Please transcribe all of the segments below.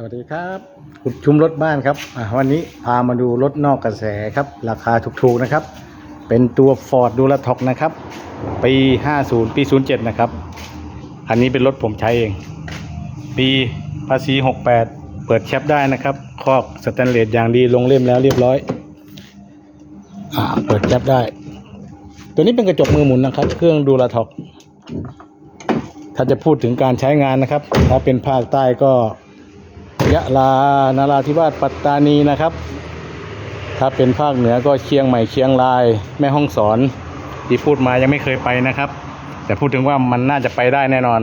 สวัสดีครับขุดชุมรถบ้านครับวันนี้พามาดูรถนอกกระแสครับ ราคาถูกๆนะครับ เป็นตัว Ford d u r a t o c นะครับ ปี 50 ปี 07 นะครับ อันนี้เป็นรถผมใช้เอง ปีภาษี 68 เปิดแคปได้นะครับ คอกสแตนเลสอย่างดีลงเล่มแล้วเรียบร้อยอ่าเปิดแคปได้ ตัวนี้เป็นกระจกมือหมุนนะครับ เครื่องดูราท็อกถ้าจะพูดถึงการใช้งานนะครับ ถ้าเป็นภาคใต้ก็ ยะลานาราธิวาสปัตตานีนะครับ ถ้าเป็นภาคเหนือก็เชียงใหม่เชียงราย แม่ฮ่องสอน ที่พูดมายังไม่เคยไปนะครับ แต่พูดถึงว่ามันน่าจะไปได้แน่นอน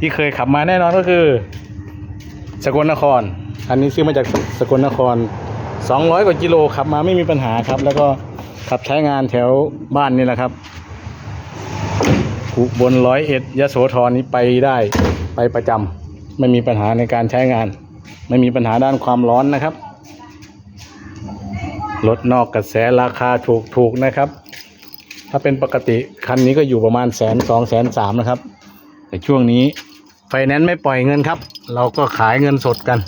ที่เคยขับมาแน่นอนก็คือ สกลนคร อันนี้ซื้อมาจากสกลนคร 200 กว่ากิโลขับมาไม่มีปัญหาครับ แล้วก็ขับใช้งานแถวบ้านนี่แหละครับอุบนร้อยเอ็ดยะโสธรนี้ไปได้ไปประจำไม่มีปัญหาในการใช้งาน ไม่มีปัญหาด้านความร้อนนะครับรถนอกกระแสราคาถูกถูกๆนะครับ ถ้าเป็นปกติคันนี้ก็อยู่ประมาณแสนสองแสนสามนะครับ แต่ช่วงนี้ไฟแนนซ์ไม่ปล่อยเงินครับ เราก็ขายเงินสดกัน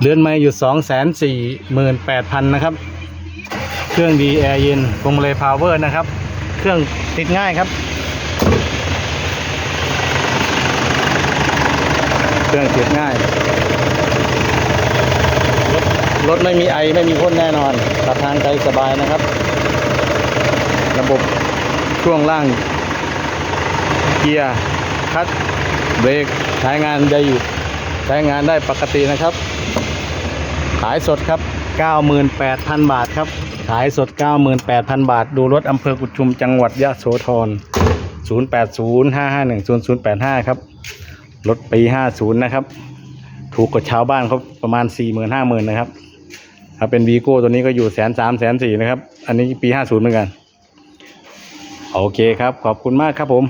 เรือนไม้อยู่สองแสนสี่หมื่นแปดพันนะครับ เครื่องดีแอร์เย็นพวงมาลัยพาวเวอร์นะครับ เครื่องติดง่ายครับ เค รื่องติดง่าย รถไม่มีไอไม่มีพ่นแน่นอนขับทางไกลสบายนะครับ ระบบช่วงล่าง เกียร์คัตเบรกใช้งานได้อยู่ ใช้งานได้ปกตินะครับ ขายสดครับ 98,000 บาทครับ ขายสด 98,000 บาท ดูรถอำเภอกุชุมจังหวัดยะโสธร 0805510085 ครับ รถปีห้าศูนย์นะครับ ถูกกว่าชาวบ้านเขาประมาณสี่หมื่นห้าหมื่นนะครับ ถ้าเป็นวีโก้ตัวนี้ก็อยู่แสนสามแสนสี่นะครับ อันนี้ปีห้าศูนย์เหมือนกัน โอเคครับ ขอบคุณมากครับผม